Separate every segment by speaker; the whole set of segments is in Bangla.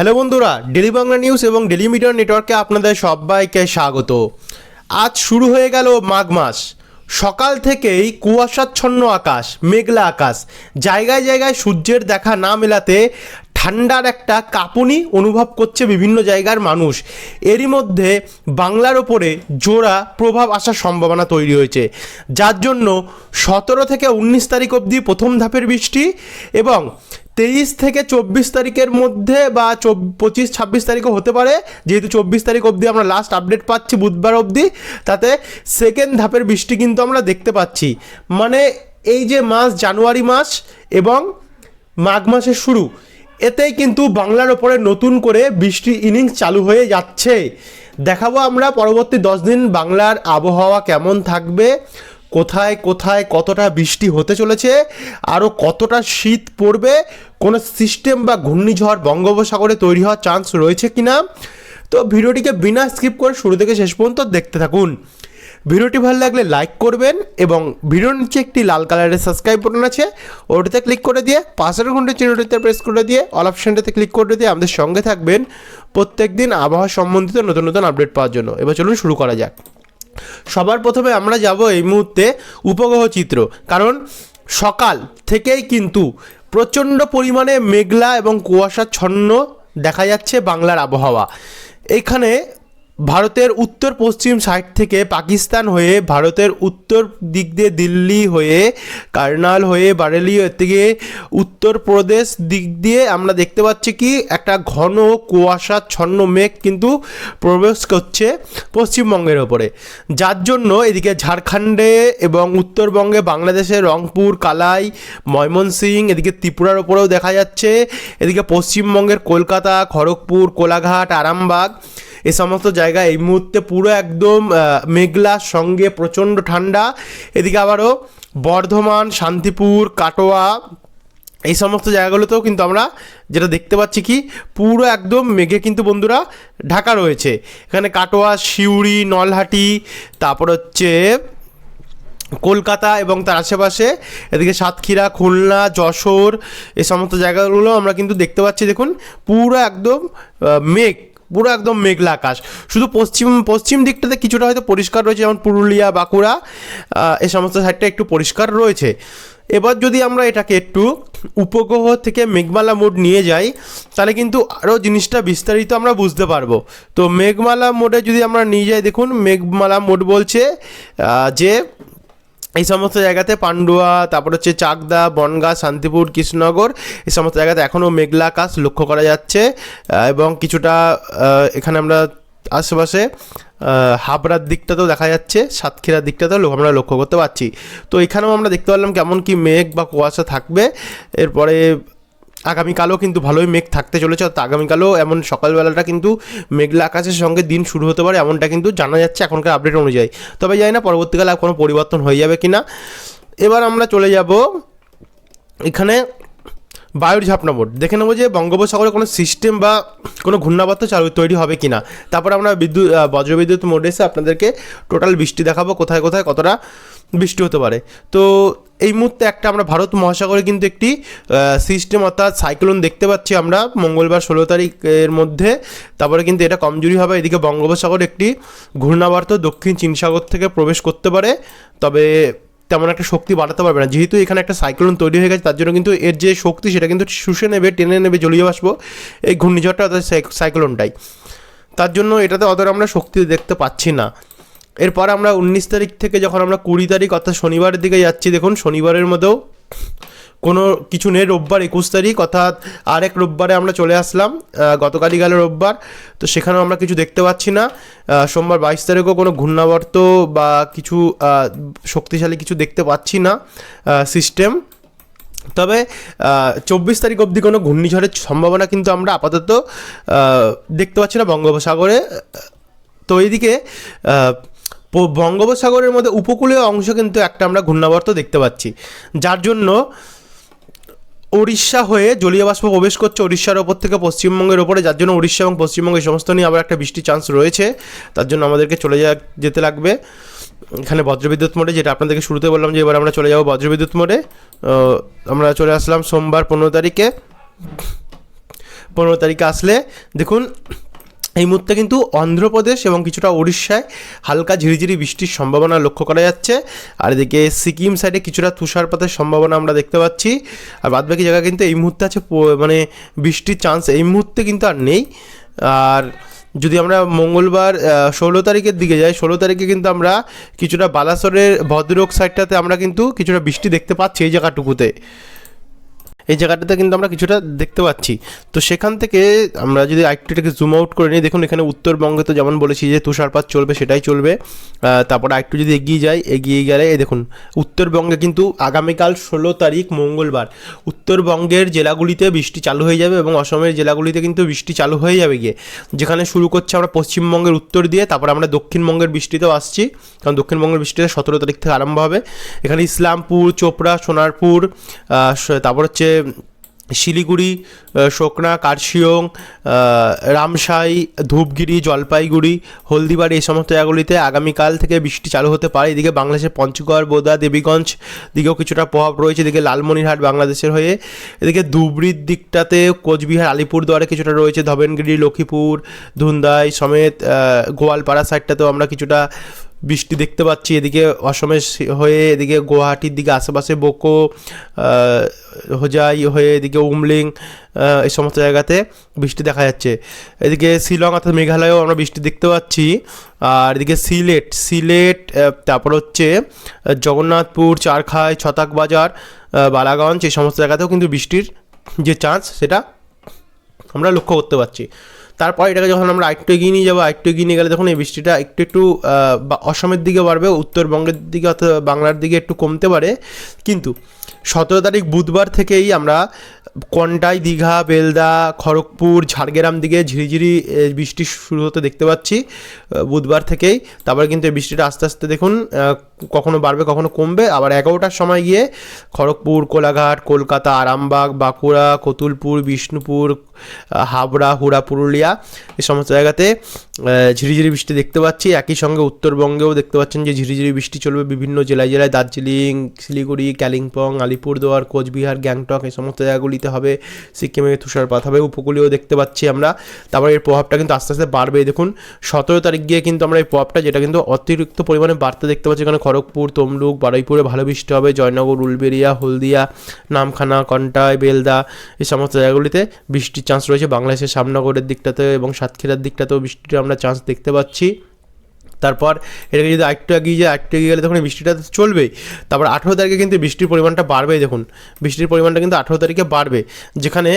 Speaker 1: হ্যালো বন্ধুরা, ডেলি বাংলা নিউজ এবং ডেলি মিডিয়া নেটওয়ার্কে আপনাদের সবাইকে স্বাগত। আজ শুরু হয়ে গেল মাঘ মাস। সকাল থেকেই কুয়াশাচ্ছন্ন আকাশ, মেঘলা আকাশ। জায়গায় জায়গায় সূর্যের দেখা না মেলাতে ঠান্ডার একটা কাঁপুনি অনুভব করছে বিভিন্ন জায়গার মানুষ। এরই মধ্যে বাংলার ওপরে জোড়া প্রভাব আসার সম্ভাবনা তৈরি হয়েছে। যার জন্য সতেরো থেকে উনিশ তারিখ অবধি প্রথম ধাপের বৃষ্টি এবং তেইশ থেকে চব্বিশ তারিখের মধ্যে বা পঁচিশ, ছাব্বিশ তারিখও হতে পারে। যেহেতু চব্বিশ তারিখ অবধি আমরা লাস্ট আপডেট পাচ্ছি বুধবার অবধি, তাতে সেকেন্ড ধাপের বৃষ্টি কিন্তু আমরা দেখতে পাচ্ছি। মানে এই যে মাস, জানুয়ারি মাস এবং মাঘ মাসের শুরু, এতেই কিন্তু বাংলার ওপরে নতুন করে বৃষ্টি ইনিংস চালু হয়ে যাচ্ছে। দেখাবো আমরা পরবর্তী দশ দিন বাংলার আবহাওয়া কেমন থাকবে। কোথায় কোথায় কতটা বৃষ্টি হতে চলেছে আরও কতটা শীত পড়বে, কোনো সিস্টেম বা ঘূর্ণিঝড় বঙ্গোপসাগরে তৈরি হওয়ার চান্স রয়েছে কি না তো ভিডিওটিকে বিনা স্কিপ করে শুরু থেকে শেষ পর্যন্ত দেখতে থাকুন। ভিডিওটি ভালো লাগলে লাইক করবেন এবং ভিডিওর নিচে একটি লাল কালারের সাবস্ক্রাইব বাটন আছে, ওটাতে ক্লিক করে দিয়ে পাশের ঘণ্টা চিহ্নটিতে প্রেস করে দিয়ে অল অপশানটাতে ক্লিক করে দিয়ে আমাদের সঙ্গে থাকবেন প্রত্যেক দিন আবহাওয়া সম্বন্ধিত নতুন নতুন আপডেট পাওয়ার জন্য। এবার চলুন শুরু করা যাক। সবার প্রথমে আমরা যাব এই মুহূর্তে উপগ্রহ চিত্র। কারণ সকাল থেকেই কিন্তু প্রচণ্ড পরিমাণে মেঘলা এবং কুয়াশাচ্ছন্ন দেখা যাচ্ছে বাংলার আবহাওয়া। এখানে ভারতের উত্তর পশ্চিম সাইড থেকে পাকিস্তান হয়ে ভারতের উত্তর দিক দিয়ে দিল্লি হয়ে, কার্নাল হয়ে, বারেলি থেকে উত্তরপ্রদেশ দিক দিয়ে আমরা দেখতে পাচ্ছি কি, একটা ঘন কুয়াশা ছন্ন মেঘ কিন্তু প্রবেশ করছে পশ্চিমবঙ্গের ওপরে। যার জন্য এদিকে ঝাড়খণ্ডে এবং উত্তরবঙ্গে বাংলাদেশের রংপুর, কালাই ময়মনসিং এদিকে ত্রিপুরার ওপরেও দেখা যাচ্ছে। এদিকে পশ্চিমবঙ্গের কলকাতা, খড়গপুর, কোলাঘাট, আরামবাগ এই সমস্ত জায়গা এই মুহূর্তে পুরো একদম আহ, মেঘলার সঙ্গে প্রচণ্ড ঠান্ডা। এদিকে আবারও বর্ধমান শান্তিপুর কাটোয়া এই সমস্ত জায়গাগুলোতেও কিন্তু আমরা যেটা দেখতে পাচ্ছি কি পুরো একদম মেঘে কিন্তু বন্ধুরা ঢাকা রয়েছে। এখানে কাটোয়া সিউড়ি নলহাটি তারপর হচ্ছে কলকাতা এবং তার আশেপাশে এদিকে সাতক্ষীরা খুলনা যশোর এই সমস্ত জায়গাগুলো আমরা কিন্তু দেখতে পাচ্ছি। দেখুন পুরো একদম মেঘ। পুরো একদম মেঘলা আকাশ। শুধু পশ্চিম পশ্চিম দিকটাতে কিছুটা হয়তো পরিষ্কার রয়েছে, যেমন পুরুলিয়া, বাঁকুড়া এ সমস্ত সাইডটা একটু পরিষ্কার রয়েছে। এবার যদি আমরা এটাকে একটু উপগ্রহ থেকে মেঘমালা মোড নিয়ে যাই, তাহলে কিন্তু আরও জিনিসটা বিস্তারিত আমরা বুঝতে পারব। তো মেঘমালা মোডে যদি আমরা নিয়ে যাই, দেখুন, মেঘমালা মোড বলছে যে এই সমস্ত জায়গাতে পান্ডুয়া, তারপর হচ্ছে চাকদা, বনগা, শান্তিপুর, কৃষ্ণনগর, এই সমস্ত জায়গাতে এখনও মেঘলা আকাশ লক্ষ্য করা যাচ্ছে। এবং কিছুটা এখানে আমরা আশেপাশে হাবড়ার দিকটাতেও দেখা যাচ্ছে, সাতক্ষীরার দিকটাতেও আমরা লক্ষ্য করতে পারছি। তো এখানেও আমরা দেখতে পারলাম কেমন কি মেঘ বা কুয়াশা থাকবে। এরপরে আগামীকালও কিন্তু ভালোই মেঘ থাকতে চলেছে, অর্থাৎ আগামীকালও এমন সকালবেলাটা কিন্তু মেঘলা আকাশের সঙ্গে দিন শুরু হতে পারে এমনটা কিন্তু জানা যাচ্ছে এখনকার আপডেট অনুযায়ী। তবে যাই না পরবর্তীকালে আর কোনো পরিবর্তন হয়ে যাবে কি না এবার আমরা চলে যাব এখানে বায়ুর ঝাপনা মোড দেখে নেব যে বঙ্গোপসাগরে কোনো সিস্টেম বা কোনো ঘূর্ণাবর্ত চালু তৈরি হবে কি না তারপর আমরা বিদ্যুৎ বজ্রবিদ্যুৎ মোডে এসে আপনাদেরকে টোটাল বৃষ্টি দেখাবো, কোথায় কোথায় কতটা বৃষ্টি হতে পারে। তো এই মুহূর্তে একটা আমরা ভারত মহাসাগরে কিন্তু একটি সিস্টেম অর্থাৎ সাইক্লোন দেখতে পাচ্ছি আমরা মঙ্গলবার ষোলো তারিখের মধ্যে। তারপরে কিন্তু এটা কমজোরি হবে, এদিকে বঙ্গোপসাগর একটি ঘূর্ণাবর্ত দক্ষিণ চীন সাগর থেকে প্রবেশ করতে পারে। তবে তেমন একটা শক্তি বাড়াতে পারবে না। যেহেতু এখানে একটা সাইক্লোন তৈরি হয়ে গেছে, তার জন্য কিন্তু এর যে শক্তি সেটা কিন্তু শুষে নেবে, টেনে নেবে জলীয় বাষ্প এই ঘূর্ণিঝড়টা অর্থাৎ সাই- সাইক্লোনটাই তার জন্য এটাতে অতটা আমরা শক্তি দেখতে পাচ্ছি না। এরপর আমরা উনিশ তারিখ থেকে যখন আমরা কুড়ি তারিখ, অর্থাৎ শনিবারের দিকে যাচ্ছি, দেখুন শনিবারের মধ্যেও কোনো কিছু নেই, রোববার একুশ তারিখ, অর্থাৎ আরেক রোববারে আমরা চলে আসলাম গতকালই গেল রোববার, তো সেখানেও আমরা কিছু দেখতে পাচ্ছি না। সোমবার বাইশ তারিখও কোনো ঘূর্ণাবর্ত বা কিছু শক্তিশালী কিছু দেখতে পাচ্ছি না সিস্টেম তবে চব্বিশ তারিখ অবধি কোনো ঘূর্ণিঝড়ের সম্ভাবনা কিন্তু আমরা আপাতত দেখতে পাচ্ছি না বঙ্গোপসাগরে। তো এইদিকে বঙ্গোপসাগরের মধ্যে উপকূলীয় অংশ কিন্তু একটা আমরা ঘূর্ণাবর্ত দেখতে পাচ্ছি। যার জন্য উড়িষ্যা হয়ে জলীয় বাষ্প প্রবেশ করছে উড়িষ্যার ওপর থেকে পশ্চিমবঙ্গের ওপরে। যার জন্য উড়িষ্যা এবং পশ্চিমবঙ্গের সমস্ত নিয়ে আবার একটা বৃষ্টির চান্স রয়েছে। তার জন্য আমাদেরকে চলে যা যেতে লাগবে। এখানে বজ্রবিদ্যুৎ মোডে, যেটা আপনাদেরকে শুরুতে বললাম যে এবার আমরা চলে যাব বজ্রবিদ্যুৎ মোডে। আমরা চলে আসলাম সোমবার পনেরো তারিখে। পনেরো তারিখে আসলে দেখুন এই মুহূর্তে কিন্তু অন্ধ্রপ্রদেশ এবং কিছুটা উড়িষ্যায় হালকা ঝিরিঝিরি বৃষ্টির সম্ভাবনা লক্ষ্য করা যাচ্ছে। আর এদিকে সিকিম সাইডে কিছুটা তুষারপাতের সম্ভাবনা আমরা দেখতে পাচ্ছি। আর বাদবাকি জায়গা কিন্তু এই মুহূর্তে আছে মানে বৃষ্টির চান্স এই মুহূর্তে কিন্তু আর নেই। আর যদি আমরা মঙ্গলবার ষোলো তারিখের দিকে যাই, ষোলো তারিখে কিন্তু আমরা কিছুটা বালাসরের ভদ্রক সাইডটাতে আমরা কিন্তু কিছুটা বৃষ্টি দেখতে পাচ্ছি এই জায়গাটুকুতে। এই জায়গাটাতে কিন্তু আমরা কিছুটা দেখতে পাচ্ছি। তো সেখান থেকে আমরা যদি আরেকটু এটাকে জুম আউট করে নিই, দেখুন এখানে উত্তরবঙ্গে তো যেমন বলেছি যে তুষারপাত চলবে, সেটাই চলবে। তারপর আরেকটু যদি এগিয়ে যাই, এগিয়ে গেলে এই দেখুন, উত্তরবঙ্গে কিন্তু আগামীকাল ষোলো তারিখ মঙ্গলবার। উত্তরবঙ্গের জেলাগুলিতে বৃষ্টি চালু হয়ে যাবে এবং অসমের জেলাগুলিতে কিন্তু বৃষ্টি চালু হয়ে যাবে গিয়ে। যেখানে শুরু করছে আমরা পশ্চিমবঙ্গের উত্তর দিয়ে, তারপর আমরা দক্ষিণবঙ্গের বৃষ্টিতেও আসছি। কারণ দক্ষিণবঙ্গের বৃষ্টিটা সতেরো তারিখ থেকে আরম্ভ হবে। এখানে ইসলামপুর, চোপড়া, সোনারপুর তারপর হচ্ছে শিলিগুড়ি সোকনা কার্শিয়ং রামসাই, ধূপগিরি, জলপাইগুড়ি, হলদিবাড়ি এই সমস্ত জায়গাগুলিতে আগামীকাল থেকে বৃষ্টি চালু হতে পারে। এদিকে বাংলাদেশের পঞ্চগড়, বোদা, দেবীগঞ্জ দিকেও কিছুটা প্রভাব রয়েছে। এদিকে লালমনিরহাট বাংলাদেশের হয়ে এদিকে ধুবড়ির দিকটাতে কোচবিহার, আলিপুরদুয়ারে কিছুটা রয়েছে। ধবেনগিরি, লক্ষ্মীপুর, ধুন্দাই সমেত গোয়ালপাড়া সাইডটাতেও আমরা কিছুটা বৃষ্টি দেখতে পাচ্ছি, এদিকে অসমের হয়ে এদিকে গুয়াহাটির দিকে আশেপাশে বোকো হোজাই হয়ে এদিকে উমলিং এই সমস্ত জায়গাতে বৃষ্টি দেখা যাচ্ছে। এদিকে শিলং অর্থাৎ মেঘালয়েও আমরা বৃষ্টি দেখতে পাচ্ছি, আর এদিকে সিলেট সিলেট তারপর হচ্ছে জগন্নাথপুর, চারখাই ছতাক বাজার বালাগঞ্জ, এই সমস্ত জায়গাতেও কিন্তু বৃষ্টির যে চান্স, সেটা আমরা লক্ষ্য করতে পারছি। তারপর এটাকে যখন আমরা আরেকটু এগিয়ে নিয়ে যাব, আরেকটু এগিয়ে নিয়ে গেলে তখন এই বৃষ্টিটা একটু একটু অসমের দিকে বাড়বে, উত্তরবঙ্গের দিকে অথবা বাংলার দিকে একটু কমতে পারে। কিন্তু সতেরো তারিখ বুধবার থেকেই আমরা কন্টাই, দীঘা, বেলদা, খড়গপুর, ঝাড়গ্রাম দিকে ঝিরিঝিরি বৃষ্টি শুরু হতে দেখতে পাচ্ছি বুধবার থেকেই। তারপরে কিন্তু এই বৃষ্টিটা আস্তে আস্তে দেখুন কখনো বাড়বে, কখনো কমবে। আবার এগারোটার সময় গিয়ে খড়গপুর, কোলাঘাট, কলকাতা, আরামবাগ, বাঁকুড়া, কতুলপুর, বিষ্ণুপুর হাবড়া, হুড়া, পুরুলিয়া এই সমস্ত জায়গাতে ঝিরিঝিরি বৃষ্টি দেখতে পাচ্ছি। একই সঙ্গে উত্তরবঙ্গেও দেখতে পাচ্ছেন যে ঝিরিঝিরি বৃষ্টি চলবে বিভিন্ন জেলায় জেলায়। দার্জিলিং, শিলিগুড়ি, কালিম্পং, আলিপুরদুয়ার, কোচবিহার, গ্যাংটক এই সমস্ত জায়গাগুলিতে হবে। সিকিমে তুষারপাত হবে উপকূলীয় দেখতে পাচ্ছি আমরা। তারপর এর প্রভাবটা কিন্তু আস্তে আস্তে বাড়বে। দেখুন, সতেরো তারিখ গিয়ে কিন্তু আমরা এই প্রভাবটা, যেটা কিন্তু অতিরিক্ত পরিমাণে বাড়তে দেখতে পাচ্ছি। এখানে খড়গপুর, তমলুক, বারুইপুরে ভালো বৃষ্টি হবে। জয়নগর উলবেরিয়া হলদিয়া, নামখানা, কন্টাই, বেলদা এই সমস্ত জায়গাগুলিতে বৃষ্টির চান্স রয়েছে। বাংলাদেশের সামনগরের দিকটাতে এবং সাতক্ষীরার দিকটাতেও বৃষ্টির আমরা চান্স দেখতে পাচ্ছি। তারপর এটাকে যদি আরেকটু এগিয়ে যায়, আরেকটু এগিয়ে গেলে তখন বৃষ্টিটা তো চলবেই। তারপর আঠেরো তারিখে কিন্তু বৃষ্টির পরিমাণটা বাড়বেই দেখুন। বৃষ্টির পরিমাণটা কিন্তু আঠেরো তারিখে বাড়বে, যেখানে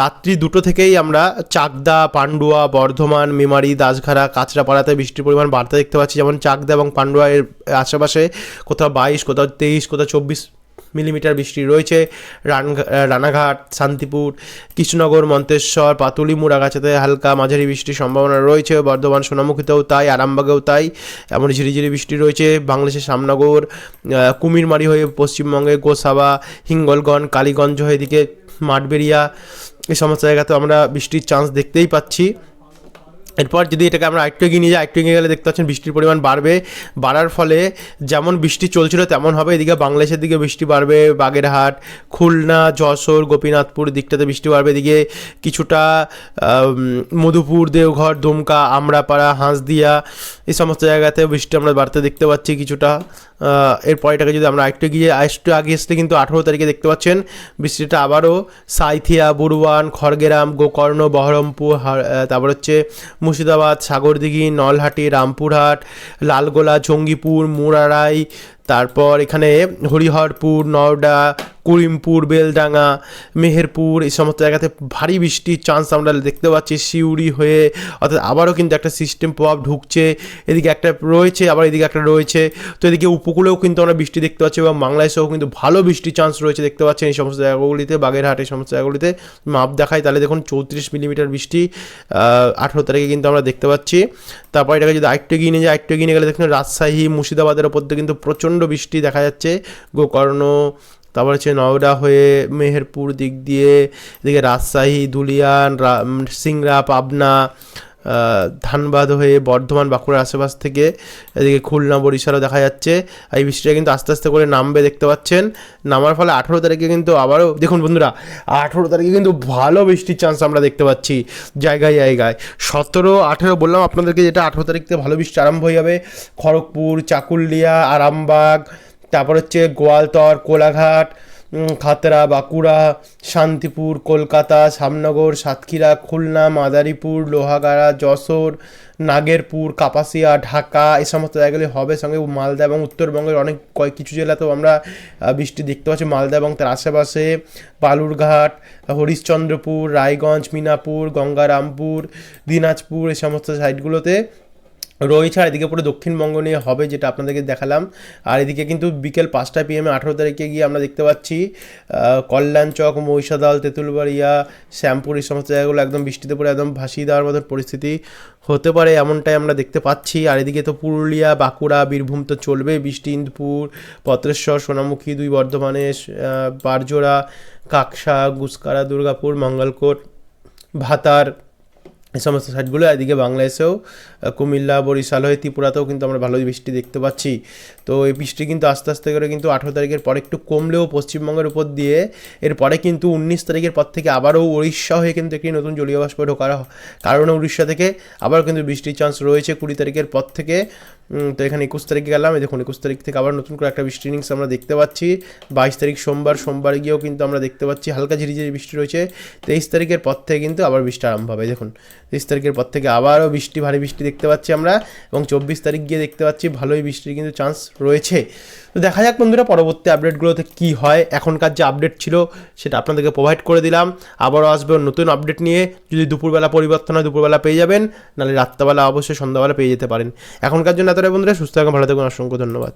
Speaker 1: রাত্রি দুটো থেকেই আমরা চাকদা, পান্ডুয়া, বর্ধমান, মেমারি দাসঘাড়া কাঁচরাপাড়াতে বৃষ্টির পরিমাণ বাড়তে দেখতে পাচ্ছি। যেমন চাকদা এবং পান্ডুয়া এর আশেপাশে কোথাও বাইশ, কোথাও তেইশ, কোথাও চব্বিশ মিলিমিটার বৃষ্টি রয়েছে। রানঘা- রানাঘাট, শান্তিপুর, কৃষ্ণনগর, মন্তেশ্বর, পাতুলি, মুড়াগাছাতে হালকা মাঝারি বৃষ্টির সম্ভাবনা রয়েছে। বর্ধমান, সোনামুখীতেও তাই, আরামবাগেও তাই। এমন ঝিরিঝিরি বৃষ্টি রয়েছে। বাংলাদেশের সামনগর কুমিরমারি হয়ে পশ্চিমবঙ্গে গোসাবা, হিঙ্গলগঞ্জ, কালীগঞ্জ হয়ে এদিকে মাঠবেরিয়া এই সমস্ত জায়গাতে আমরা বৃষ্টির চান্স দেখতেই পাচ্ছি। এরপর যদি এটাকে আমরা আরেকটু এগিয়ে নিয়ে যাই, আরেকটু এগিয়ে গেলে দেখতে পাচ্ছেন বৃষ্টির পরিমাণ বাড়বে। বাড়ার ফলে যেমন বৃষ্টি চলছিল তেমন হবে। এদিকে বাংলাদেশের দিকে বৃষ্টি বাড়বে। বাগেরহাট, খুলনা, যশোর, গোপীনাথপুর দিকটাতে বৃষ্টি বাড়বে। এদিকে কিছুটা মধুপুর, দেওঘর, দুমকা, আমরাপাড়া, হাঁসদিয়া, এই সমস্ত জায়গাতে বৃষ্টি আমরা বাড়তে দেখতে পাচ্ছি কিছুটা। এরপর এটাকে যদি আমরা আরেকটু গিয়ে আরেকটু আগে আসতে কিন্তু আঠেরো তারিখে দেখতে পাচ্ছেন বৃষ্টিটা আবারও সাইথিয়া বুরুয়ান খড়গেরাম, গোকর্ণ, বহরমপুর তারপর হচ্ছে মুর্শিদাবাদ সাগরদিঘি নলহাটি রামপুরহাট লালগোলা জঙ্গিপুর মুরারাই তারপর এখানে হরিহরপুর, নওডা, করিমপুর, বেলডাঙ্গা, মেহেরপুর, এই সমস্ত জায়গাতে ভারী বৃষ্টির চান্স আমরা দেখতে পাচ্ছি। সিউড়ি হয়ে অর্থাৎ আবারও কিন্তু একটা সিস্টেম প্রভাব ঢুকছে। এদিকে একটা রয়েছে, আবার এদিকে একটা রয়েছে। তো এদিকে উপকূলেও কিন্তু আমরা বৃষ্টি দেখতে পাচ্ছি এবং বাংলাদেশেও কিন্তু ভালো বৃষ্টির চান্স রয়েছে দেখতে পাচ্ছেন এই সমস্ত জায়গাগুলিতে, বাগেরহাট এই সমস্ত জায়গাগুলিতে। মাপ দেখায় তাহলে দেখুন, চৌত্রিশ মিলিমিটার বৃষ্টি আঠেরো তারিখে কিন্তু আমরা দেখতে পাচ্ছি। তারপর এটাকে যদি আরেকটু এগিয়ে নিয়ে যায়, আরেকটু এগিয়ে গেলে দেখুন রাজশাহী, মুর্শিদাবাদের ওপর দিয়ে কিন্তু প্রচণ্ড বৃষ্টি দেখা যাচ্ছে। গোকর্ণ, তারপর হচ্ছে নওডা হয়ে মেহেরপুর দিক দিয়ে, এদিকে রাজশাহী ধুলিয়ান সিংড়া, পাবনা ধানবাদ হয়ে বর্ধমান বাঁকুড়ার আশেপাশ থেকে এদিকে খুলনা, বরিশালও দেখা যাচ্ছে। এই বৃষ্টিটা কিন্তু আস্তে আস্তে করে নামবে, দেখতে পাচ্ছেন। নামার ফলে আঠেরো তারিখে কিন্তু আবারও, দেখুন বন্ধুরা, আঠেরো তারিখে কিন্তু ভালো বৃষ্টির চান্স আমরা দেখতে পাচ্ছি, জায়গায় জায়গায়। সতেরো, আঠেরো, বললাম আপনাদেরকে যেটা আঠেরো তারিখতে ভালো বৃষ্টি আরম্ভ হয়ে যাবে, খড়গপুর, চাকুলিয়া, আরামবাগ, তারপর হচ্ছে গোয়ালতর, কোলাঘাট খাতড়া বাঁকুড়া, শান্তিপুর, কলকাতা শ্যামনগর সাতক্ষীরা, খুলনা, মাদারীপুর, লোহাগাড়া, যশোর, নাগেরপুর, কাপাসিয়া, ঢাকা, এ সমস্ত জায়গাগুলি হবে সঙ্গে মালদা এবং উত্তরবঙ্গের অনেক কয়েক কিছু জেলাতেও আমরা বৃষ্টি দেখতে পাচ্ছি। মালদা এবং তার আশেপাশে বালুরঘাট, হরিশ্চন্দ্রপুর, রায়গঞ্জ, মিনাপুর, গঙ্গারামপুর, দিনাজপুর এই সমস্ত সাইডগুলোতে রয়েছে আর এদিকে পুরো দক্ষিণবঙ্গ নিয়ে হবে যেটা আপনাদেরকে দেখালাম। আর এদিকে কিন্তু বিকেল পাঁচটা পিএমে আঠেরো তারিখে গিয়ে আমরা দেখতে পাচ্ছি আহ, কল্যাণচক মহিষাদল তেঁতুলবাড়িয়া শ্যামপুর এই সমস্ত জায়গাগুলো একদম বৃষ্টিতে পড়ে একদম ভাসিয়ে দেওয়ার মতন পরিস্থিতি হতে পারে এমনটাই আমরা দেখতে পাচ্ছি। আর এদিকে তো পুরুলিয়া বাঁকুড়া বীরভূম তো চলবে বৃষ্টি ইন্দুপুর পত্রেশ্বর সোনামুখী দুই বর্ধমানে বারজোড়া কাকসা গুসকারা দুর্গাপুর মঙ্গলকোট ভাতার এই সমস্ত সাইটগুলো, এদিকে বাংলাদেশেও কুমিল্লা, বরিশাল হয়ে ত্রিপুরাতেও কিন্তু আমরা ভালোই বৃষ্টি দেখতে পাচ্ছি। তো এই বৃষ্টি কিন্তু আস্তে আস্তে করে কিন্তু আঠেরো তারিখের পরে একটু কমলেও পশ্চিমবঙ্গের উপর দিয়ে, এরপরে কিন্তু উনিশ তারিখের পর থেকে আবারও উড়িষ্যা হয়ে কিন্তু একটি নতুন জলীয় বাষ্প ঢোকার কারণে উড়িষ্যা থেকে আবার কিন্তু বৃষ্টির চান্স রয়েছে কুড়ি তারিখের পর থেকে। তো এখানে একুশ তারিখে গেলাম, এই দেখুন একুশ তারিখ থেকে আবার নতুন করে একটা বৃষ্টি ইনিংস আমরা দেখতে পাচ্ছি। বাইশ তারিখ সোমবার সোমবার গিয়েও কিন্তু আমরা দেখতে পাচ্ছি, হালকা ঝিরিঝিরি বৃষ্টি রয়েছে। তেইশ তারিখের পর থেকে কিন্তু আবার বৃষ্টি আরম্ভ হবে দেখুন। তেইশ তারিখের পর থেকে আবারও বৃষ্টি, ভারী বৃষ্টি দেখতে পাচ্ছি আমরা এবং চব্বিশ তারিখ গিয়ে দেখতে পাচ্ছি ভালোই বৃষ্টির কিন্তু চান্স রয়েছে। তো দেখা যাক বন্ধুরা পরবর্তী আপডেটগুলোতে কী হয়। এখনকার যে আপডেট ছিল সেটা আপনাদেরকে প্রোভাইড করে দিলাম। আবারও আসবে নতুন আপডেট নিয়ে। যদি দুপুরবেলা পরিবর্তন হয়, দুপুরবেলা পেয়ে যাবেন। নাহলে রাত্রেবেলা অবশ্যই সন্ধ্যাবেলা পেয়ে যেতে পারেন। এখনকার জন্য এতটাই বন্ধুরা, সুস্থ থাকুন, ভালো থাকুন, অসংখ্য ধন্যবাদ।